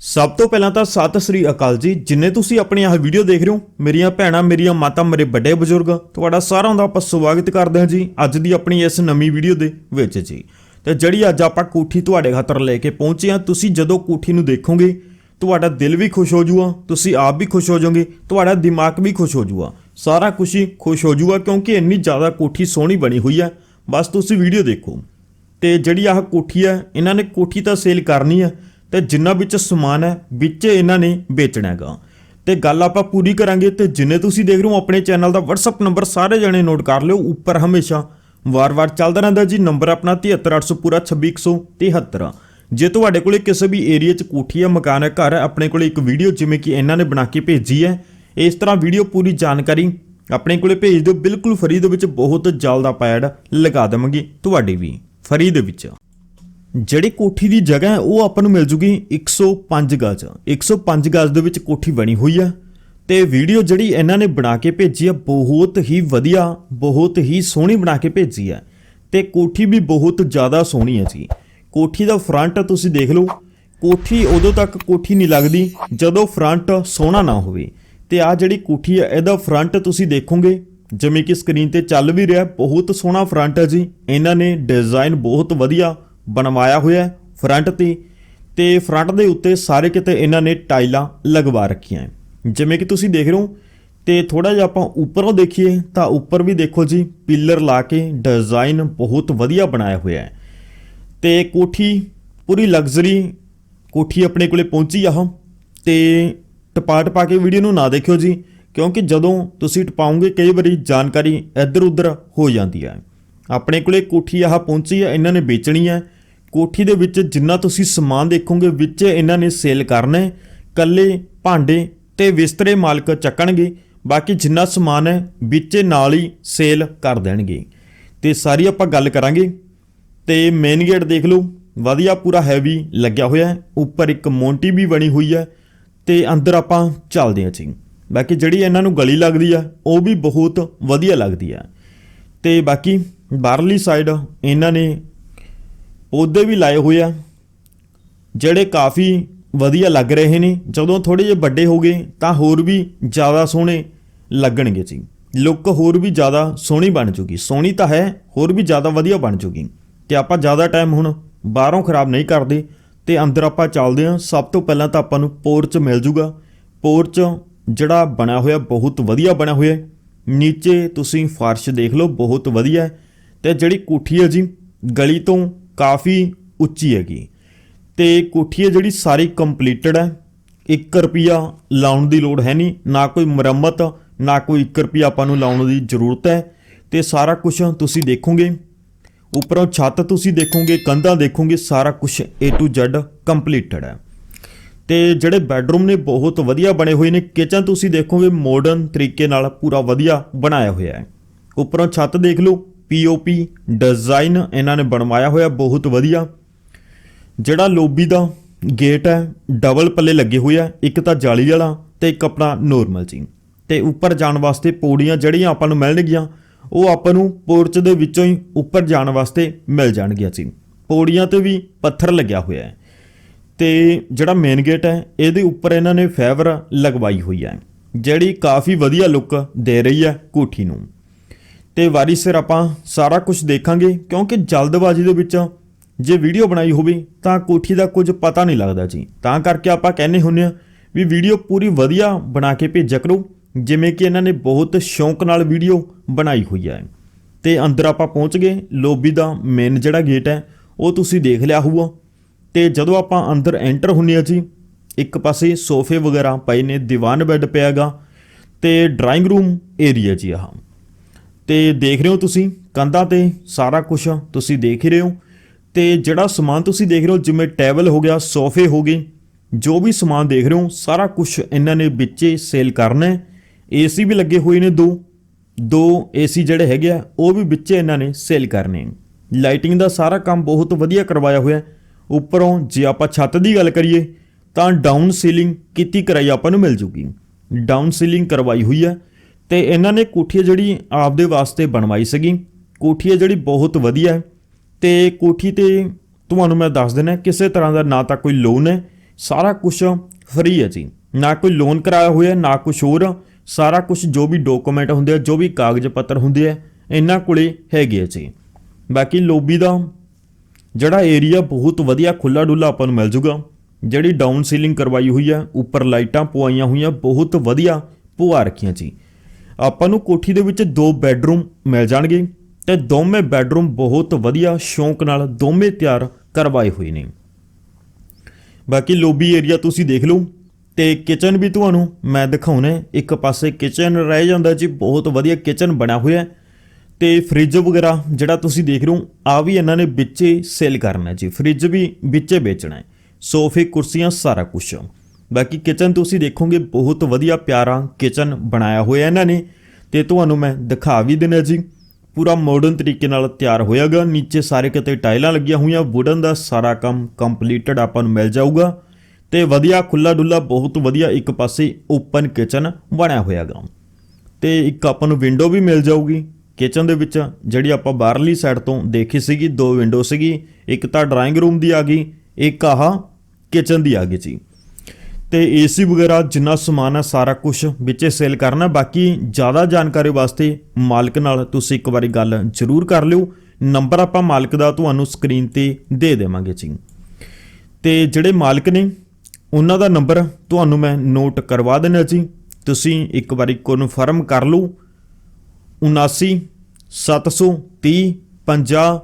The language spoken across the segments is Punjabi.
ਸਭ ਤੋਂ ਪਹਿਲਾਂ ਤਾਂ ਸਤਿ ਸ੍ਰੀ ਅਕਾਲ ਜੀ। ਜਿੰਨੇ ਤੁਸੀਂ ਆਪਣੀ ਆਹ ਵੀਡੀਓ ਦੇਖ ਰਹੇ ਹੋ, ਮੇਰੀਆਂ ਭੈਣਾਂ, ਮੇਰੀਆਂ ਮਾਤਾ, ਮੇਰੇ ਵੱਡੇ ਬਜ਼ੁਰਗ, ਤੁਹਾਡਾ ਸਾਰਿਆਂ ਦਾ ਆਪਾਂ ਸਵਾਗਤ ਕਰਦੇ ਹਾਂ ਜੀ ਅੱਜ ਦੀ ਆਪਣੀ ਇਸ ਨਵੀਂ ਵੀਡੀਓ ਦੇ ਵਿੱਚ ਜੀ। ਤੇ ਜਿਹੜੀ ਅੱਜ ਆਪਾਂ ਕੋਠੀ ਤੁਹਾਡੇ ਖਾਤਰ ਲੈ ਕੇ ਪਹੁੰਚੇ ਹਾਂ, ਤੁਸੀਂ ਜਦੋਂ ਕੋਠੀ ਨੂੰ ਦੇਖੋਗੇ, ਤੁਹਾਡਾ ਦਿਲ ਵੀ ਖੁਸ਼ ਹੋ ਜਾਊਗਾ ਤੁਸੀਂ ਆਪ ਵੀ ਖੁਸ਼ ਹੋ ਜਾਓਗੇ, ਤੁਹਾਡਾ ਦਿਮਾਗ ਵੀ ਖੁਸ਼ ਹੋ ਜੂਗਾ। ਸਾਰਾ ਕੁਝ ਹੀ ਖੁਸ਼ ਹੋ ਜੂਗਾ ਕਿਉਂਕਿ ਇੰਨੀ ਜ਼ਿਆਦਾ ਕੋਠੀ ਸੋਹਣੀ ਬਣੀ ਹੋਈ ਹੈ। ਬਸ ਤੁਸੀਂ ਵੀਡੀਓ ਦੇਖੋ। ਤੇ ਜਿਹੜੀ ਆਹ ਕੋਠੀ ਹੈ, ਇਹਨਾਂ ਨੇ ਕੋਠੀ ਤਾਂ ਸੇਲ ਕਰਨੀ ਹੈ। ਤੇ ਜਿੰਨਾ ਵਿੱਚ ਸਮਾਨ ਹੈ, ਵਿੱਚ ਇਹਨਾਂ ਨੇ ਵੇਚਣਾ ਹੈਗਾ। ਤੇ ਗੱਲ ਆਪਾਂ ਪੂਰੀ ਕਰਾਂਗੇ ਤੇ ਜਿੰਨੇ ਤੁਸੀਂ ਦੇਖ ਰਹੇ ਹੋ ਆਪਣੇ ਚੈਨਲ ਦਾ WhatsApp ਨੰਬਰ ਸਾਰੇ ਜਣੇ ਨੋਟ ਕਰ ਲਿਓ ਉੱਪਰ ਹਮੇਸ਼ਾ। ਵਾਰ-ਵਾਰ ਚੱਲਦਾ ਰਹਿੰਦਾ ਜੀ ਨੰਬਰ ਆਪਣਾ 73800 ਪੂਰਾ 26173 ਜੇ ਤੁਹਾਡੇ ਕੋਲੇ ਕਿਸੇ ਵੀ ਏਰੀਆ 'ਚ ਕੋਠੀ ਹੈ ਮਕਾਨ ਹੈ, ਘਰ ਹੈ, ਆਪਣੇ ਕੋਲੇ ਇੱਕ ਵੀਡੀਓ ਜਿਵੇਂ ਕਿ ਇਹਨਾਂ ਨੇ ਬਣਾ ਕੇ ਭੇਜੀ ਹੈ, ਇਸ ਤਰ੍ਹਾਂ ਵੀਡੀਓ ਪੂਰੀ ਜਾਣਕਾਰੀ ਆਪਣੇ ਕੋਲੇ ਭੇਜ ਦਿਓ। ਬਿਲਕੁਲ ਫਰੀ ਦੇ ਵਿੱਚ ਬਹੁਤ ਜਲਦ ਆਪਾਂ ਐਡ ਲਗਾ ਦੇਵਾਂਗੇ ਤੁਹਾਡੀ ਵੀ ਫਰੀ ਦੇ ਵਿੱਚ। ਜਿਹੜੀ ਕੋਠੀ ਦੀ ਜਗ੍ਹਾ ਹੈ, ਉਹ ਆਪਾਂ ਨੂੰ ਮਿਲ ਜੂਗੀ 105 ਗਜ਼। 105 ਗਜ਼ ਦੇ ਵਿੱਚ ਕੋਠੀ ਬਣੀ ਹੋਈ ਹੈ ਤੇ ਵੀਡੀਓ ਜਿਹੜੀ ਇਹਨਾਂ ਨੇ ਬਣਾ ਕੇ ਭੇਜੀ ਹੈ, ਬਹੁਤ ਹੀ ਵਧੀਆ, ਬਹੁਤ ਹੀ ਸੋਹਣੀ ਬਣਾ ਕੇ ਭੇਜੀ ਹੈ ਤੇ ਕੋਠੀ ਵੀ ਬਹੁਤ ਜ਼ਿਆਦਾ ਸੋਹਣੀ ਹੈ ਜੀ। ਕੋਠੀ ਦਾ ਫਰੰਟ ਤੁਸੀਂ ਦੇਖ ਲਓ, ਕੋਠੀ ਉਦੋਂ ਤੱਕ ਕੋਠੀ ਨਹੀਂ ਲੱਗਦੀ ਜਦੋਂ ਫਰੰਟ ਸੋਹਣਾ ਨਾ ਹੋਵੇ। ਤੇ ਆ ਜਿਹੜੀ ਕੋਠੀ ਹੈ, ਇਹਦਾ ਫਰੰਟ ਤੁਸੀਂ ਦੇਖੋਗੇ, ਜਿਵੇਂ ਕਿ ਸਕਰੀਨ ਤੇ ਚੱਲ ਵੀ ਰਿਹਾ, ਬਹੁਤ ਸੋਹਣਾ ਫਰੰਟ ਹੈ ਜੀ। ਇਹਨਾਂ ਨੇ ਡਿਜ਼ਾਈਨ ਬਹੁਤ ਵਧੀਆ ਬਣਵਾਇਆ ਹੋਇਆ ਫਰੰਟ ਤੇ। ਤੇ ਫਰੰਟ ਦੇ ਉੱਤੇ ਸਾਰੇ ਕਿਤੇ ਇਹਨਾਂ ਨੇ ਟਾਈਲਾਂ ਲਗਵਾ ਰੱਖੀਆਂ ਜਿਵੇਂ ਕਿ ਤੁਸੀਂ ਦੇਖ ਰਹੇ ਹੋ, ਤੇ ਥੋੜਾ ਜਿਹਾ ਆਪਾਂ ਉੱਪਰੋਂ ਦੇਖੀਏ, ਤਾਂ ਉੱਪਰ ਵੀ ਦੇਖੋ ਜੀ, ਪਿੱਲਰ ਲਾ ਕੇ ਡਿਜ਼ਾਈਨ ਬਹੁਤ ਵਧੀਆ ਬਣਾਇਆ ਹੋਇਆ ਹੈ। ਤੇ ਕੋਠੀ ਪੂਰੀ ਲਗਜ਼ਰੀ ਕੋਠੀ ਆਪਣੇ ਕੋਲੇ ਪਹੁੰਚੀ ਆਹ ਤੇ ਟਪਾ ਟਪਾ ਕੇ ਵੀਡੀਓ ਨੂੰ ਨਾ ਦੇਖਿਓ ਜੀ, ਕਿਉਂਕਿ ਜਦੋਂ ਤੁਸੀਂ ਟਪਾਉਂਗੇ ਕਈ ਵਾਰੀ ਜਾਣਕਾਰੀ ਇੱਧਰ ਉੱਧਰ ਹੋ ਜਾਂਦੀ ਹੈ। ਆਪਣੇ ਕੋਲੇ ਕੋਠੀ ਆਹ ਪਹੁੰਚੀ ਹੈ, ਇਹਨਾਂ ਨੇ ਵੇਚਣੀ ਹੈ। ਕੋਠੀ ਦੇ ਵਿੱਚ ਜਿੰਨਾ ਤੁਸੀਂ ਸਮਾਨ ਦੇਖੋਗੇ ਵਿੱਚ ਇਹਨਾਂ ਨੇ ਸੇਲ ਕਰਨਾ ਹੈ ਕੱਲੇ ਭਾਂਡੇ ਤੇ ਬਿਸਤਰੇ ਮਾਲਕ ਚੱਕਣਗੇ, ਬਾਕੀ ਜਿੰਨਾ ਸਮਾਨ ਹੈ ਵਿੱਚ ਨਾਲ ਹੀ ਸੇਲ ਕਰ ਦੇਣਗੇ। ਤੇ ਸਾਰੀ ਆਪਾਂ ਗੱਲ ਕਰਾਂਗੇ। ਤੇ ਮੇਨ ਗੇਟ ਦੇਖ ਲਓ, ਵਧੀਆ ਪੂਰਾ ਹੈਵੀ ਲੱਗਿਆ ਹੋਇਆ ਹੈ, ਉੱਪਰ ਇੱਕ ਮੋਂਟੀ ਵੀ ਬਣੀ ਹੋਈ ਹੈ ਤੇ ਅੰਦਰ ਆਪਾਂ ਚੱਲਦੇ ਹਾਂ ਜੀ। ਬਾਕੀ ਜਿਹੜੀ ਇਹਨਾਂ ਨੂੰ ਗਲੀ ਲੱਗਦੀ ਆ, ਉਹ ਵੀ ਬਹੁਤ ਵਧੀਆ ਲੱਗਦੀ ਆ। ਤੇ ਬਾਕੀ ਬਾਹਰਲੀ ਸਾਈਡ ਇਹਨਾਂ ਨੇ ਪੌਦੇ ਵੀ ਲਾਏ ਹੋਏ ਆ, ਜਿਹੜੇ ਕਾਫੀ ਵਧੀਆ ਲੱਗ ਰਹੇ ਨੇ। ਜਦੋਂ ਥੋੜੇ ਜਿਹੇ ਵੱਡੇ ਹੋ ਗਏ, ਤਾਂ ਹੋਰ ਵੀ ਜ਼ਿਆਦਾ ਸੋਹਣੇ ਲੱਗਣਗੇ ਜੀ। ਲੁੱਕ ਹੋਰ ਵੀ ਜ਼ਿਆਦਾ ਸੋਹਣੀ ਬਣ ਜੂਗੀ। ਸੋਹਣੀ ਤਾਂ ਹੈ, ਹੋਰ ਵੀ ਜ਼ਿਆਦਾ ਵਧੀਆ ਬਣ ਜੂਗੀ। ਤੇ ਆਪਾਂ ਜ਼ਿਆਦਾ ਟਾਈਮ ਹੁਣ ਬਾਹਰੋਂ ਖਰਾਬ ਨਹੀਂ ਕਰਦੇ, ਤੇ ਅੰਦਰ ਆਪਾਂ ਚੱਲਦੇ ਹਾਂ। ਸਭ ਤੋਂ ਪਹਿਲਾਂ ਤਾਂ ਆਪਾਂ ਨੂੰ ਪੋਰਚ ਮਿਲ ਜੂਗਾ। ਪੋਰਚ ਜਿਹੜਾ ਬਣਿਆ ਹੋਇਆ, ਬਹੁਤ ਵਧੀਆ ਬਣਿਆ ਹੋਇਆ ਹੈ। ਨੀਚੇ ਤੁਸੀਂ ਫਰਸ਼ ਦੇਖ ਲਓ, ਬਹੁਤ ਵਧੀਆ ਹੈ। ਤੇ ਜਿਹੜੀ ਕੋਠੀ ਹੈ ਜੀ, ਗਲੀ ਤੋਂ ਕਾਫੀ ਉੱਚੀ ਹੈਗੀ। ਤੇ ਕੋਠੀ ਹੈ ਜਿਹੜੀ ਸਾਰੀ ਕੰਪਲੀਟਡ ਹੈ। 1 ਰੁਪਿਆ ਲਾਉਣ ਦੀ ਲੋੜ ਹੈ ਨਹੀਂ। ਨਾ ਕੋਈ ਮੁਰੰਮਤ, ਨਾ ਕੋਈ 1 ਰੁਪਿਆ ਆਪਾਂ ਨੂੰ ਲਾਉਣ ਦੀ ਜ਼ਰੂਰਤ ਹੈ। ਤੇ ਸਾਰਾ ਕੁਝ ਤੁਸੀਂ ਦੇਖੋਗੇ। ਉੱਪਰੋਂ ਛੱਤ ਤੁਸੀਂ ਦੇਖੋਗੇ, ਕੰਧਾਂ ਦੇਖੋਗੇ, ਸਾਰਾ ਕੁਝ A to Z ਕੰਪਲੀਟਡ ਹੈ। ਤੇ ਜਿਹੜੇ ਬੈੱਡਰੂਮ ਨੇ ਬਹੁਤ ਵਧੀਆ ਬਣੇ ਹੋਏ ਨੇ। ਕਿਚਨ ਤੁਸੀਂ ਦੇਖੋਗੇ ਮਾਡਰਨ ਤਰੀਕੇ ਨਾਲ ਪੂਰਾ ਵਧੀਆ ਬਣਾਇਆ ਹੋਇਆ ਹੈ। ਉੱਪਰੋਂ ਛੱਤ ਦੇਖ ਲਓ। ਪੀਓਪੀ ਡਿਜ਼ਾਈਨ ਇਹਨਾਂ ਨੇ ਬਣਵਾਇਆ ਹੋਇਆ, ਬਹੁਤ ਵਧੀਆ। ਜਿਹੜਾ ਲੋਬੀ ਦਾ ਗੇਟ ਹੈ ਡਬਲ ਪੱਲੇ ਲੱਗੇ ਹੋਏ ਆ, ਇੱਕ ਤਾਂ ਜਾਲੀ ਵਾਲਾ ਤੇ ਇੱਕ ਆਪਣਾ ਨੋਰਮਲ ਜੀ ਤੇ ਉੱਪਰ ਜਾਣ ਵਾਸਤੇ ਪੌੜੀਆਂ ਜਿਹੜੀਆਂ ਆਪਾਂ ਨੂੰ ਮਿਲਣਗੀਆਂ, ਉਹ ਆਪਾਂ ਨੂੰ ਪੋਰਚ ਦੇ ਵਿੱਚੋਂ ਹੀ ਉੱਪਰ ਜਾਣ ਵਾਸਤੇ ਮਿਲ ਜਾਣਗੀਆਂ ਜੀ ਪੌੜੀਆਂ ਤੇ ਵੀ ਪੱਥਰ ਲੱਗਿਆ ਹੋਇਆ ਹੈ। ਤੇ ਜਿਹੜਾ ਮੇਨ ਗੇਟ ਹੈ, ਇਹਦੇ ਉੱਪਰ ਇਹਨਾਂ ਨੇ ਫੈਵਰ ਲਗਵਾਈ ਹੋਈ ਹੈ। ਜਿਹੜੀ ਕਾਫੀ ਵਧੀਆ ਲੁੱਕ ਦੇ ਰਹੀ ਹੈ ਕੋਠੀ ਨੂੰ। ਤੇ ਵਾਰੀ ਸਿਰ ਆਪਾਂ ਸਾਰਾ ਕੁਝ ਦੇਖਾਂਗੇ, ਕਿਉਂਕਿ ਜਲਦਬਾਜ਼ੀ ਦੇ ਵਿੱਚ ਜੇ ਵੀਡੀਓ ਬਣਾਈ ਹੋਵੇ ਤਾਂ ਕੋਠੀ ਦਾ ਕੁਝ ਪਤਾ ਨਹੀਂ ਲੱਗਦਾ ਜੀ। ਤਾਂ ਕਰਕੇ ਆਪਾਂ ਕਹਿੰਦੇ ਹੁੰਨੇ ਆ ਵੀ ਵੀਡੀਓ ਪੂਰੀ ਵਧੀਆ ਬਣਾ ਕੇ ਭੇਜਿਆ ਕਰੋ, ਜਿਵੇਂ ਕਿ ਇਹਨਾਂ ਨੇ ਬਹੁਤ ਸ਼ੌਂਕ ਨਾਲ ਵੀਡੀਓ ਬਣਾਈ ਹੋਈ ਹੈ। ਤੇ ਅੰਦਰ ਆਪਾਂ ਪਹੁੰਚ ਗਏ, ਲੋਬੀ ਦਾ ਮੇਨ ਜਿਹੜਾ ਗੇਟ ਹੈ, ਉਹ ਤੁਸੀਂ ਦੇਖ ਲਿਆ ਹੋਊਗਾ। ਤੇ ਜਦੋਂ ਆਪਾਂ ਅੰਦਰ ਐਂਟਰ ਹੁੰਨੇ ਆ ਜੀ, ਇੱਕ ਪਾਸੇ ਸੋਫੇ ਵਗੈਰਾ ਪਏ ਨੇ, ਦੀਵਾਨ ਬੈੱਡ ਪਿਆਗਾ ਤੇ ਡਰਾਇੰਗ ਰੂਮ ਏਰੀਆ ਜੀ ਆਹ। ਤੇ ਦੇਖ ਰਹੇ ਹੋ ਤੁਸੀਂ, ਕੰਧਾਂ ਤੇ ਸਾਰਾ ਕੁਝ ਤੁਸੀਂ ਦੇਖ ਹੀ ਰਹੇ ਹੋ। ਤੇ ਜਿਹੜਾ ਸਮਾਨ ਤੁਸੀਂ ਦੇਖ ਰਹੇ ਹੋ, ਜਿਵੇਂ ਟੇਬਲ ਹੋ ਗਿਆ, ਸੋਫੇ ਹੋ ਗਏ, ਜੋ ਵੀ ਸਮਾਨ ਦੇਖ ਰਹੇ ਹੋ, ਸਾਰਾ ਕੁਝ ਇਹਨਾਂ ਨੇ ਵਿੱਚੇ ਸੇਲ ਕਰਨਾ ਹੈ। ਏਸੀ ਵੀ ਲੱਗੇ ਹੋਏ ਨੇ ਦੋ ਦੋ ਏਸੀ ਜਿਹੜੇ ਹੈਗੇ ਆ, ਉਹ ਵੀ ਵਿੱਚੇ ਇਹਨਾਂ ਨੇ ਸੇਲ ਕਰਨੇ ਲਾਈਟਿੰਗ ਦਾ ਸਾਰਾ ਕੰਮ ਬਹੁਤ ਵਧੀਆ ਕਰਵਾਇਆ ਹੋਇਆ ਉੱਪਰੋਂ ਜੇ ਆਪਾਂ ਛੱਤ ਦੀ ਗੱਲ ਕਰੀਏ, ਤਾਂ ਡਾਊਨ ਸੀਲਿੰਗ ਕੀਤੀ ਕਰਾਈ ਆਪਾਂ ਨੂੰ ਮਿਲ ਜੂਗੀ। ਡਾਊਨ ਸੀਲਿੰਗ ਕਰਵਾਈ ਹੋਈ ਹੈ। ਤੇ ਇਹਨਾਂ ਨੇ ਕੋਠੀ ਜਿਹੜੀ ਆਪਦੇ ਵਾਸਤੇ ਬਣਵਾਈ ਸੀਗੀ। ਕੋਠੀ ਜਿਹੜੀ ਬਹੁਤ ਵਧੀਆ ਹੈ ਤੇ ਕੋਠੀ ਤੇ ਤੁਹਾਨੂੰ ਮੈਂ ਦੱਸ ਦਿੰਦਾ, ਕਿਸੇ ਤਰ੍ਹਾਂ ਦਾ ਨਾ ਤਾਂ ਕੋਈ ਲੋਨ ਹੈ, ਸਾਰਾ ਕੁਝ ਫ੍ਰੀ ਹੈ ਜੀ। ਨਾ ਕੋਈ ਲੋਨ ਕਰਾਇਆ ਹੋਇਆ, ਨਾ ਕੁਝ ਹੋਰ, ਸਾਰਾ ਕੁਝ ਜੋ ਵੀ ਡਾਕੂਮੈਂਟ ਹੁੰਦੇ ਆ, ਜੋ ਵੀ ਕਾਗਜ਼ ਪੱਤਰ ਹੁੰਦੇ ਆ, ਇਹਨਾਂ ਕੋਲੇ ਹੈਗੇ ਆ ਜੀ। ਬਾਕੀ ਲੋਬੀ ਦਾ ਜਿਹੜਾ ਏਰੀਆ ਬਹੁਤ ਵਧੀਆ ਖੁੱਲਾ ਡੁੱਲਾ ਆਪਾਂ ਨੂੰ ਮਿਲ ਜੂਗਾ। ਜਿਹੜੀ ਡਾਊਨ ਸੀਲਿੰਗ ਕਰਵਾਈ ਹੋਈ ਹੈ ਉੱਪਰ ਲਾਈਟਾਂ ਪਵਾਈਆਂ ਹੋਈਆਂ, ਬਹੁਤ ਵਧੀਆ ਪਵਾ ਰੱਖੀਆਂ ਜੀ। ਆਪਾਂ ਨੂੰ ਕੋਠੀ ਦੇ ਵਿੱਚ ਦੋ ਬੈੱਡਰੂਮ ਮਿਲ ਜਾਣਗੇ ਤੇ ਦੋਵੇਂ ਬੈੱਡਰੂਮ ਬਹੁਤ ਵਧੀਆ ਸ਼ੌਂਕ ਨਾਲ ਦੋਵੇਂ ਤਿਆਰ ਕਰਵਾਏ ਹੋਏ ਨੇ। ਬਾਕੀ ਲੋਬੀ ਏਰੀਆ ਤੁਸੀਂ ਦੇਖ ਲਓ ਤੇ ਕਿਚਨ ਵੀ ਤੁਹਾਨੂੰ ਮੈਂ ਦਿਖਾਉਣਾ ਇੱਕ ਪਾਸੇ ਕਿਚਨ ਰਹਿ ਜਾਂਦਾ ਜੀ, ਬਹੁਤ ਵਧੀਆ ਕਿਚਨ ਬਣਿਆ ਹੋਇਆ ਹੈ ਤੇ ਫ੍ਰਿਜ ਵਗੈਰਾ ਜਿਹੜਾ ਤੁਸੀਂ ਦੇਖ ਰਹੇ ਹੋ ਆ ਵੀ ਇਹਨਾਂ ਨੇ ਵਿੱਚੇ ਸੇਲ ਕਰਨਾ ਜੀ। ਫ੍ਰਿਜ ਵੀ ਵਿੱਚੇ ਵੇਚਣਾ ਹੈ, ਸੋਫੇ ਕੁਰਸੀਆਂ ਸਾਰਾ ਕੁਝ ਬਾਕੀ ਕਿਚਨ ਤੁਸੀਂ ਦੇਖੋਗੇ, ਬਹੁਤ ਵਧੀਆ ਪਿਆਰਾ ਕਿਚਨ ਬਣਾਇਆ ਹੋਇਆ ਇਹਨਾਂ ਨੇ। ਤੇ ਤੁਹਾਨੂੰ ਮੈਂ ਦਿਖਾ ਵੀ ਦਿੰਦਾ ਜੀ। ਪੂਰਾ ਮਾਡਰਨ ਤਰੀਕੇ ਨਾਲ ਤਿਆਰ ਹੋਇਆਗਾ। ਨੀਚੇ ਸਾਰੇ ਕਿਤੇ ਟਾਈਲਾਂ ਲੱਗੀਆਂ ਹੋਈਆਂ ਵੁਡਨ ਦਾ ਸਾਰਾ ਕੰਮ ਕੰਪਲੀਟਡ ਆਪਾਂ ਨੂੰ ਮਿਲ ਜਾਊਗਾ। ਤੇ ਵਧੀਆ ਖੁੱਲਾ ਡੁੱਲਾ, ਬਹੁਤ ਵਧੀਆ ਇੱਕ ਪਾਸੇ ਓਪਨ ਕਿਚਨ ਬਣਿਆ ਹੋਇਆਗਾ। ਤੇ ਇੱਕ ਆਪਾਂ ਨੂੰ ਵਿੰਡੋ ਵੀ ਮਿਲ ਜਾਊਗੀ। ਕਿਚਨ ਦੇ ਵਿੱਚ ਜਿਹੜੀ ਆਪਾਂ ਬਾਹਰਲੀ ਸਾਈਡ ਤੋਂ ਦੇਖੀ ਸੀਗੀ, ਦੋ ਵਿੰਡੋ ਸੀਗੀ। ਇੱਕ ਤਾਂ ਡਰਾਇੰਗ ਰੂਮ ਦੀ ਆ ਗਈ, ਇੱਕ ਆਹ ਕਿਚਨ ਦੀ ਆ ਗਈ ਜੀ। ਤੇ ਏਸੀ ਵਗੈਰਾ ਜਿੰਨਾ ਸਮਾਨ ਹੈ ਸਾਰਾ ਕੁਝ ਵਿੱਚੇ ਸੇਲ ਕਰਨਾ। ਬਾਕੀ ਜ਼ਿਆਦਾ ਜਾਣਕਾਰੀ ਵਾਸਤੇ ਮਾਲਕ ਨਾਲ ਤੁਸੀਂ ਇੱਕ ਵਾਰੀ ਗੱਲ ਜ਼ਰੂਰ ਕਰ ਲਿਓ। ਨੰਬਰ ਆਪਾਂ ਮਾਲਕ ਦਾ ਤੁਹਾਨੂੰ ਸਕਰੀਨ ਤੇ ਦੇ ਦੇਵਾਂਗੇ ਜੀ। ਤੇ ਜਿਹੜੇ ਮਾਲਕ ਨੇ, ਉਹਨਾਂ ਦਾ ਨੰਬਰ ਤੁਹਾਨੂੰ ਮੈਂ ਨੋਟ ਕਰਵਾ ਦੇਣਾ ਜੀ। ਤੁਸੀਂ ਇੱਕ ਵਾਰੀ ਕਨਫਰਮ ਕਰ ਲਓ। 79 730 50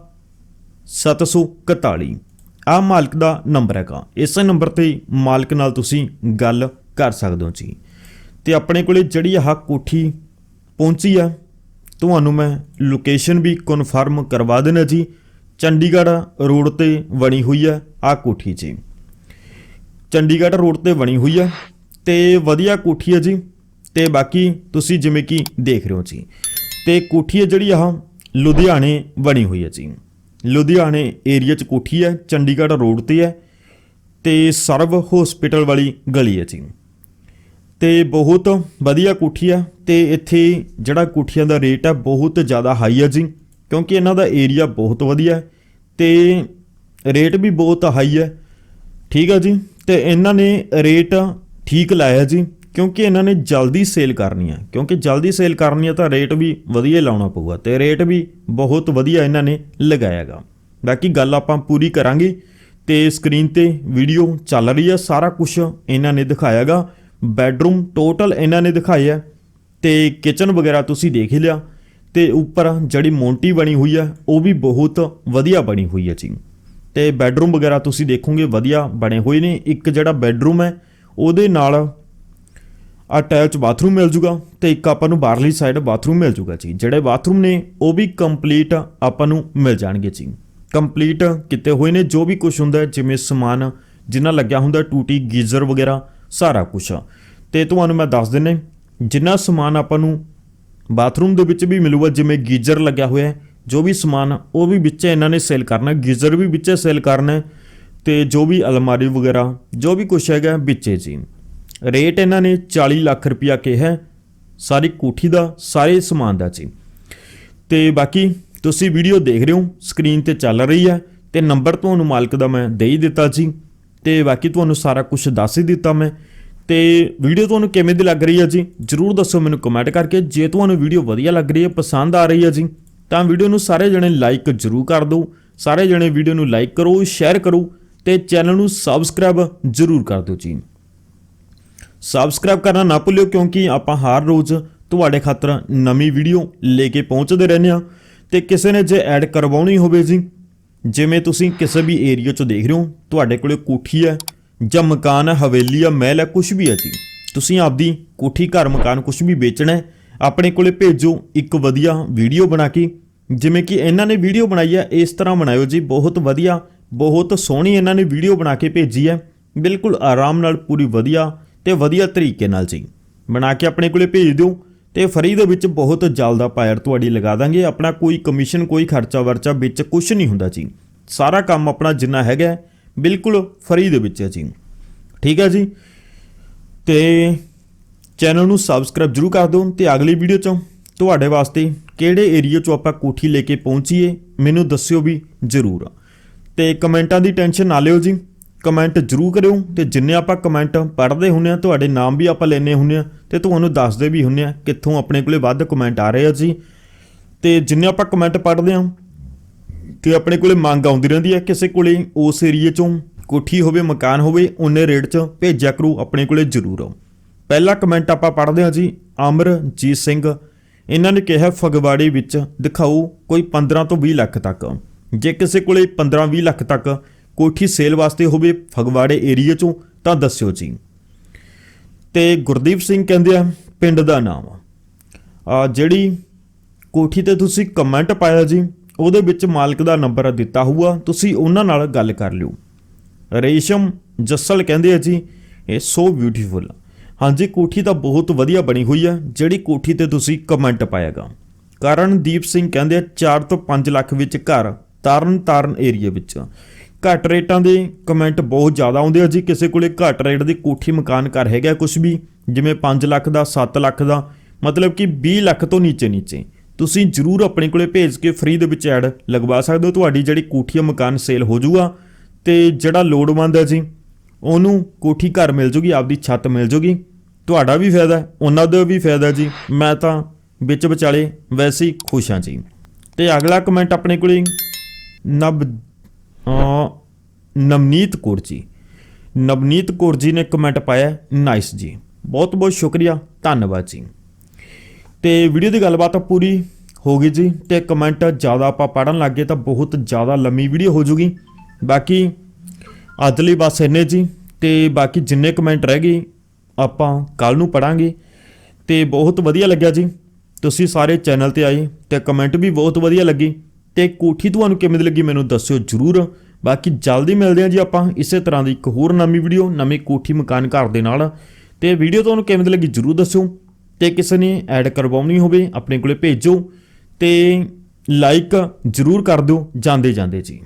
741 ਆ ਮਾਲਕ ਦਾ ਨੰਬਰ ਹੈਗਾ। ਇਸੇ ਨੰਬਰ ਤੇ ਮਾਲਕ ਨਾਲ ਤੁਸੀਂ ਗੱਲ ਕਰ ਸਕਦੇ ਹੋ ਜੀ। ਤੇ ਆਪਣੇ ਕੋਲੇ ਜਿਹੜੀ ਆਹ ਕੋਠੀ ਪਹੁੰਚੀ ਆ, ਤੁਹਾਨੂੰ ਮੈਂ ਲੋਕੇਸ਼ਨ ਵੀ ਕਨਫਰਮ ਕਰਵਾ ਦੇਣਾ ਜੀ। ਚੰਡੀਗੜ੍ਹ ਰੋਡ ਤੇ ਬਣੀ ਹੋਈ ਆ ਆ ਕੋਠੀ ਜੀ। ਚੰਡੀਗੜ੍ਹ ਰੋਡ ਤੇ ਬਣੀ ਹੋਈ ਆ ਤੇ ਵਧੀਆ ਕੋਠੀ ਹੈ ਜੀ। ਤੇ ਬਾਕੀ ਤੁਸੀਂ ਜਿਵੇਂ ਕਿ ਦੇਖ ਰਹੇ ਹੋ ਜੀ। ਤੇ ਕੋਠੀ ਹੈ ਜਿਹੜੀ ਆਹ ਲੁਧਿਆਣੇ ਬਣੀ ਹੋਈ ਹੈ ਜੀ। ਲੁਧਿਆਣੇ ਏਰੀਆ 'ਚ ਕੋਠੀ ਹੈ, ਚੰਡੀਗੜ੍ਹ ਰੋਡ ਤੇ ਹੈ ਤੇ ਸਰਵ ਹਸਪੀਟਲ ਵਾਲੀ ਗਲੀ ਹੈ ਜੀ। ਤੇ ਬਹੁਤ ਵਧੀਆ ਕੋਠੀ ਆ ਤੇ ਇੱਥੇ ਜਿਹੜਾ ਕੋਠੀਆਂ ਦਾ ਰੇਟ ਹੈ ਬਹੁਤ ਜ਼ਿਆਦਾ ਹਾਈ ਹੈ ਜੀ, ਕਿਉਂਕਿ ਇਹਨਾਂ ਦਾ ਏਰੀਆ ਬਹੁਤ ਵਧੀਆ ਹੈ ਤੇ ਰੇਟ ਵੀ ਬਹੁਤ ਹਾਈ ਹੈ। ਠੀਕ ਆ ਜੀ, ਤੇ ਇਹਨਾਂ ਨੇ ਰੇਟ ਠੀਕ ਲਾਇਆ ਜੀ। ਕਿਉਂਕਿ ਇਹਨਾਂ ਨੇ ਜਲਦੀ ਸੇਲ ਕਰਨੀ ਆ। ਕਿਉਂਕਿ ਜਲਦੀ ਸੇਲ ਕਰਨੀ ਆ ਤਾਂ ਰੇਟ ਵੀ ਵਧੀਆ ਲਾਉਣਾ ਪਊਗਾ ਤੇ ਰੇਟ ਵੀ ਬਹੁਤ ਵਧੀਆ ਇਹਨਾਂ ਨੇ ਲਗਾਇਆਗਾ ਬਾਕੀ ਗੱਲ ਆਪਾਂ ਪੂਰੀ ਕਰਾਂਗੇ ਤੇ ਸਕਰੀਨ ਤੇ ਵੀਡੀਓ ਚੱਲ ਰਹੀ ਆ, ਸਾਰਾ ਕੁਝ ਇਹਨਾਂ ਨੇ ਦਿਖਾਇਆਗਾ ਬੈਡਰੂਮ ਟੋਟਲ ਇਹਨਾਂ ਨੇ ਦਿਖਾਇਆ ਤੇ ਕਿਚਨ ਵਗੈਰਾ ਤੁਸੀਂ ਦੇਖ ਹੀ ਲਿਆ ਤੇ ਉੱਪਰ ਜਿਹੜੀ ਮੋਂਟੀ ਬਣੀ ਹੋਈ ਆ, ਉਹ ਵੀ ਬਹੁਤ ਵਧੀਆ ਬਣੀ ਹੋਈ ਹੈ ਜੀ। ਤੇ ਬੈਡਰੂਮ ਵਗੈਰਾ ਤੁਸੀਂ ਦੇਖੋਗੇ ਵਧੀਆ ਬਣੇ ਹੋਏ ਨੇ। ਇੱਕ ਜਿਹੜਾ ਬੈਡਰੂਮ ਹੈ, ਉਹਦੇ ਨਾਲ ਅਟੈਚ ਬਾਥਰੂਮ ਮਿਲ ਜੂਗਾ ਤੇ ਇੱਕ ਆਪਾਂ ਨੂੰ ਬਾਹਰਲੀ ਸਾਈਡ ਬਾਥਰੂਮ ਮਿਲ ਜੂਗਾ ਜੀ। ਜਿਹੜੇ ਬਾਥਰੂਮ ਨੇ ਉਹ ਵੀ ਕੰਪਲੀਟ ਆਪਾਂ ਨੂੰ ਮਿਲ ਜਾਣਗੇ ਜੀ। ਕੰਪਲੀਟ ਕੀਤੇ ਹੋਏ ਨੇ ਜੋ ਵੀ ਕੁਝ ਹੁੰਦਾ ਜਿਵੇਂ ਸਮਾਨ ਜਿੰਨਾ ਲੱਗਿਆ ਹੁੰਦਾ ਟੂਟੀ ਗੀਜ਼ਰ ਵਗੈਰਾ ਸਾਰਾ ਕੁਝ ਤੇ ਤੁਹਾਨੂੰ ਮੈਂ ਦੱਸ ਦਿੰਨੇ ਜਿੰਨਾ ਸਮਾਨ ਆਪਾਂ ਨੂੰ ਬਾਥਰੂਮ ਦੇ ਵਿੱਚ ਵੀ ਮਿਲੂਗਾ ਜਿਵੇਂ ਗੀਜ਼ਰ ਲੱਗਿਆ ਹੋਇਆ ਹੈ ਜੋ ਵੀ ਸਮਾਨ ਉਹ ਵੀ ਵਿੱਚ ਇਹਨਾਂ ਨੇ ਸੇਲ ਕਰਨਾ ਗੀਜ਼ਰ ਵੀ ਵਿੱਚ ਸੇਲ ਕਰਨਾ ਹੈ, ਤੇ ਜੋ ਵੀ ਅਲਮਾਰੀ ਵਗੈਰਾ ਜੋ ਵੀ ਕੁਝ ਹੈਗਾ ਵਿੱਚੇ ਜੀ। ਰੇਟ ਇਹਨਾਂ ਨੇ 40 ਲੱਖ ਰੁਪਇਆ ਕਿਹਾ ਸਾਰੀ ਕੋਠੀ ਦਾ, ਸਾਰੇ ਸਮਾਨ ਦਾ ਜੀ। ਤੇ ਬਾਕੀ ਤੁਸੀਂ ਵੀਡੀਓ ਦੇਖ ਰਹੇ ਹੋ, ਸਕਰੀਨ ਤੇ ਚੱਲ ਰਹੀ ਹੈ ਤੇ ਨੰਬਰ ਤੁਹਾਨੂੰ ਮਾਲਕ ਦਾ ਮੈਂ ਦੇ ਹੀ ਦਿੱਤਾ ਜੀ। ਤੇ ਬਾਕੀ ਤੁਹਾਨੂੰ ਸਾਰਾ ਕੁਝ ਦੱਸ ਹੀ ਦਿੱਤਾ ਮੈਂ। ਤੇ ਵੀਡੀਓ ਤੁਹਾਨੂੰ ਕਿਵੇਂ ਦੀ ਲੱਗ ਰਹੀ ਹੈ ਜੀ, ਜਰੂਰ ਦੱਸੋ ਮੈਨੂੰ ਕਮੈਂਟ ਕਰਕੇ। ਜੇ ਤੁਹਾਨੂੰ ਵੀਡੀਓ ਵਧੀਆ ਲੱਗ ਰਹੀ ਹੈ, ਪਸੰਦ ਆ ਰਹੀ ਹੈ ਜੀ, ਤਾਂ ਵੀਡੀਓ ਨੂੰ ਸਾਰੇ ਜਣੇ ਲਾਈਕ ਜਰੂਰ ਕਰ ਦਿਓ। ਸਾਰੇ ਜਣੇ ਵੀਡੀਓ ਨੂੰ ਲਾਈਕ ਕਰੋ ਸ਼ੇਅਰ ਕਰੋ ਤੇ ਚੈਨਲ ਨੂੰ ਸਬਸਕ੍ਰਾਈਬ ਜਰੂਰ ਕਰ ਦਿਓ ਜੀ। ਸਬਸਕ੍ਰਾਈਬ ਕਰਨਾ ਨਾ ਭੁੱਲਿਓ ਕਿਉਂਕਿ ਆਪਾਂ ਹਰ ਰੋਜ਼ ਤੁਹਾਡੇ ਖਾਤਰ ਨਵੀਂ ਵੀਡੀਓ ਲੈ ਕੇ ਪਹੁੰਚਦੇ ਰਹਿੰਦੇ ਆ ਤੇ ਕਿਸੇ ਨੇ ਜੇ ਐਡ ਕਰਵਾਉਣੀ ਹੋਵੇ ਜੀ, ਜਿਵੇਂ ਤੁਸੀਂ ਕਿਸੇ ਵੀ ਏਰੀਆ 'ਚ ਦੇਖ ਰਹੇ ਹੋ, ਤੁਹਾਡੇ ਕੋਲੇ ਕੋਠੀ ਹੈ ਜਾਂ ਮਕਾਨ ਹੈ, ਹਵੇਲੀ ਹੈ, ਮਹਿਲ ਹੈ ਕੁਝ ਵੀ ਹੈ ਜੀ। ਤੁਸੀਂ ਆਪਦੀ ਕੋਠੀ, ਘਰ, ਮਕਾਨ ਕੁਝ ਵੀ ਵੇਚਣਾ ਹੈ, ਆਪਣੇ ਕੋਲੇ ਭੇਜੋ ਇੱਕ ਵਧੀਆ ਵੀਡੀਓ ਬਣਾ ਕੇ। ਜਿਵੇਂ ਕਿ ਇਹਨਾਂ ਨੇ ਵੀਡੀਓ ਬਣਾਈ ਹੈ, ਇਸ ਤਰ੍ਹਾਂ ਬਣਾਇਓ ਜੀ, ਬਹੁਤ ਵਧੀਆ, ਬਹੁਤ ਸੋਹਣੀ ਇਹਨਾਂ ਨੇ ਵੀਡੀਓ ਬਣਾ ਕੇ ਭੇਜੀ ਹੈ। ਬਿਲਕੁਲ ਆਰਾਮ ਨਾਲ ਪੂਰੀ ਵਧੀਆ ਤੇ ਵਧੀਆ ਤਰੀਕੇ ਨਾਲ ਜੀ ਬਣਾ ਕੇ ਆਪਣੇ ਕੋਲੇ ਭੇਜ ਦਿਓ ਤੇ ਫਰੀ ਦੇ ਵਿੱਚ ਬਹੁਤ ਜਲਦਾ ਪਾਇਰ ਤੁਹਾਡੀ ਲਗਾ ਦਾਂਗੇ। ਆਪਣਾ ਕੋਈ ਕਮਿਸ਼ਨ ਕੋਈ ਖਰਚਾ ਵਰਚਾ ਵਿੱਚ ਕੁਝ ਨਹੀਂ ਹੁੰਦਾ ਜੀ। ਸਾਰਾ ਕੰਮ ਆਪਣਾ ਜਿੰਨਾ ਹੈਗਾ ਬਿਲਕੁਲ ਫਰੀ ਦੇ ਵਿੱਚ ਹੈ ਜੀ। ਠੀਕ ਹੈ ਜੀ? ਤੇ ਚੈਨਲ ਨੂੰ ਸਬਸਕ੍ਰਾਈਬ ਜਰੂਰ ਕਰ ਦਿਓ ਤੇ ਅਗਲੀ ਵੀਡੀਓ 'ਚੋਂ ਤੁਹਾਡੇ ਵਾਸਤੇ ਕਿਹੜੇ ਏਰੀਆ 'ਚੋਂ ਆਪਾਂ ਕੋਠੀ ਲੈ ਕੇ ਪਹੁੰਚੀਏ, ਮੈਨੂੰ ਦੱਸਿਓ ਵੀ ਜਰੂਰ। ਤੇ ਕਮੈਂਟਾਂ ਦੀ ਟੈਨਸ਼ਨ ਨਾ ਲਿਓ ਜੀ। ਕਮੈਂਟ ਜ਼ਰੂਰ ਕਰਿਓ ਤੇ ਜਿੰਨੇ ਆਪਾਂ ਕਮੈਂਟ ਪੜ੍ਹਦੇ ਹੁੰਨੇ ਆ, ਤੁਹਾਡੇ ਨਾਮ ਵੀ ਆਪਾਂ ਲੈਨੇ ਹੁੰਨੇ ਆ ਤੇ ਤੁਹਾਨੂੰ ਦੱਸਦੇ ਵੀ ਹੁੰਨੇ ਆ ਕਿੱਥੋਂ ਆਪਣੇ ਕੋਲੇ ਵੱਧ ਕਮੈਂਟ ਆ ਰਹੇ ਆ ਜੀ। ਤੇ ਜਿੰਨੇ ਆਪਾਂ ਕਮੈਂਟ ਪੜ੍ਹਦੇ ਆ ਤੇ ਆਪਣੇ ਕੋਲੇ ਮੰਗ ਆਉਂਦੀ ਰਹਿੰਦੀ ਹੈ ਕਿਸੇ ਕੋਲੇ ਉਸ ਏਰੀਏ ਚੋਂ ਕੋਠੀ ਹੋਵੇ, ਮਕਾਨ ਹੋਵੇ, ਉਹਨੇ ਰੇਟ 'ਚ ਭੇਜਿਆ ਕਰੂ, ਆਪਣੇ ਕੋਲੇ ਜ਼ਰੂਰ ਪਹਿਲਾ ਕਮੈਂਟ ਆਪਾਂ ਪੜ੍ਹਦੇ ਹਾਂ ਜੀ, ਅਮਰਜੀਤ ਸਿੰਘ। ਇਹਨਾਂ ਨੇ ਕਿਹਾ, ਫਗਵਾੜੇ ਵਿੱਚ ਦਿਖਾਓ ਕੋਈ 15 ਤੋਂ 20 ਲੱਖ ਤੱਕ। ਜੇ ਕਿਸੇ ਕੋਲੇ 15-20 ਲੱਖ ਤੱਕ ਕੋਠੀ ਸੇਲ ਵਾਸਤੇ ਹੋਵੇ, ਫਗਵਾੜੇ ਏਰੀਏ ਚੋਂ, ਤਾਂ ਦੱਸਿਓ ਜੀ। ਤੇ ਗੁਰਦੀਪ ਸਿੰਘ ਕਹਿੰਦੇ ਆ, ਪਿੰਡ ਦਾ ਨਾਮ ਆ। ਜਿਹੜੀ ਕੋਠੀ ਤੇ ਤੁਸੀਂ ਕਮੈਂਟ ਪਾਇਆ ਜੀ, ਉਹਦੇ ਵਿੱਚ ਮਾਲਕ ਦਾ ਨੰਬਰ ਦਿੱਤਾ ਹੋਊਗਾ, ਤੁਸੀਂ ਉਹਨਾਂ ਨਾਲ ਗੱਲ ਕਰ ਲਿਓ। ਰੇਸ਼ਮ ਜੱਸਲ ਕਹਿੰਦੇ ਆ ਜੀ, ਇਹ ਸੋ ਬਿਊਟੀਫੁਲ ਹਾਂਜੀ, ਕੋਠੀ ਤਾਂ ਬਹੁਤ ਵਧੀਆ ਬਣੀ ਹੋਈ ਆ, ਜਿਹੜੀ ਕੋਠੀ ਤੇ ਤੁਸੀਂ ਕਮੈਂਟ ਪਾਇਆਗਾ। ਕਰਨਦੀਪ ਸਿੰਘ ਕਹਿੰਦੇ ਆ 4 ਤੋਂ 5 ਲੱਖ ਵਿੱਚ ਘਰ ਤਰਨ ਤਾਰਨ ਏਰੀਆ ਵਿੱਚ ਘੱਟ ਰੇਟਾਂ ਦੇ ਕਮੈਂਟ ਬਹੁਤ ਜ਼ਿਆਦਾ ਆਉਂਦੇ ਆ ਜੀ। ਕਿਸੇ ਕੋਲੇ ਘੱਟ ਰੇਟ ਦੀ ਕੋਠੀ ਮਕਾਨ ਘਰ ਹੈਗਾ ਕੁਝ ਵੀ, ਜਿਵੇਂ 5 ਲੱਖ ਦਾ 7 ਲੱਖ ਦਾ, ਮਤਲਬ ਕਿ 20 ਲੱਖ ਤੋਂ ਨੀਚੇ ਨੀਚੇ ਤੁਸੀਂ ਜਰੂਰ ਆਪਣੇ ਕੋਲੇ ਭੇਜ ਕੇ ਫ੍ਰੀ ਦੇ ਵਿੱਚ ਐਡ ਲਗਵਾ ਸਕਦੇ ਹੋ। ਤੁਹਾਡੀ ਜਿਹੜੀ ਕੋਠੀ ਆ, ਮਕਾਨ ਸੇਲ ਹੋ ਜਾਊਗਾ ਤੇ ਜਿਹੜਾ ਲੋੜਵੰਦ ਹੈ ਜੀ, ਉਹਨੂੰ ਕੋਠੀ ਘਰ ਮਿਲ ਜੂਗੀ, ਆਪਦੀ ਛੱਤ ਮਿਲ ਜੂਗੀ। ਤੁਹਾਡਾ ਵੀ ਫਾਇਦਾ, ਉਹਨਾਂ ਦਾ ਵੀ ਫਾਇਦਾ ਜੀ। ਮੈਂ ਤਾਂ ਵਿੱਚ ਵਿਚਾਲੇ ਵੈਸੇ ਹੀ ਖੁਸ਼ ਹਾਂ ਜੀ। ਤੇ ਅਗਲਾ ਕਮੈਂਟ ਆਪਣੇ ਕੋਲੇ ਨਬ ਨਵਨੀਤ ਕੌਰ ਜੀ। ਨਵਨੀਤ ਕੌਰ ਜੀ ਨੇ ਕਮੈਂਟ ਪਾਇਆ ਨਾਈਸ ਜੀ। ਬਹੁਤ ਬਹੁਤ ਸ਼ੁਕਰੀਆ, ਧੰਨਵਾਦ ਜੀ। ਤੇ ਵੀਡੀਓ ਦੀ ਗੱਲਬਾਤ ਪੂਰੀ ਹੋ ਗਈ ਜੀ ਤੇ ਕਮੈਂਟ ਜ਼ਿਆਦਾ ਆਪਾਂ ਪੜਨ ਲੱਗੇ ਤਾਂ ਬਹੁਤ ਜ਼ਿਆਦਾ ਲੰਮੀ ਵੀਡੀਓ ਹੋ ਜੂਗੀ। ਬਾਕੀ ਅੱਜ ਲਈ ਬਸ ਇੰਨੇ ਜੀ ਤੇ ਬਾਕੀ ਜਿੰਨੇ ਕਮੈਂਟ ਰਹਿ ਗਏ, ਆਪਾਂ ਕੱਲ ਨੂੰ ਪੜਾਂਗੇ ਤੇ ਬਹੁਤ ਵਧੀਆ ਲੱਗਿਆ ਜੀ। ਤੁਸੀਂ ਸਾਰੇ ਚੈਨਲ ਤੇ ਆਏ ਤੇ ਕਮੈਂਟ ਵੀ ਬਹੁਤ ਵਧੀਆ ਲੱਗੀ। ਤੇ ਕੋਠੀ ਤੁਹਾਨੂੰ ਕਿਵੇਂ ਦੀ ਲੱਗੀ ਮੈਨੂੰ ਦੱਸਿਓ ਜਰੂਰ। ਬਾਕੀ ਜਲਦੀ ਮਿਲਦੇ ਹਾਂ ਜੀ ਆਪਾਂ ਇਸੇ ਤਰ੍ਹਾਂ ਦੀ ਇੱਕ ਹੋਰ ਨਵੀਂ ਵੀਡੀਓ, ਨਵੀਂ ਕੋਠੀ ਮਕਾਨ ਘਰ ਦੇ ਨਾਲ। ਤੇ ਵੀਡੀਓ ਤੁਹਾਨੂੰ ਕਿਵੇਂ ਦੀ ਲੱਗੀ ਜਰੂਰ ਦੱਸਿਓ। ਤੇ ਕਿਸੇ ਨੇ ਐਡ ਕਰਵਾਉਣੀ ਹੋਵੇ ਆਪਣੇ ਕੋਲੇ ਭੇਜੋ। ਤੇ ਲਾਈਕ ਜਰੂਰ ਕਰ ਦਿਓ। ਜਾਂਦੇ ਜਾਂਦੇ ਜੀ।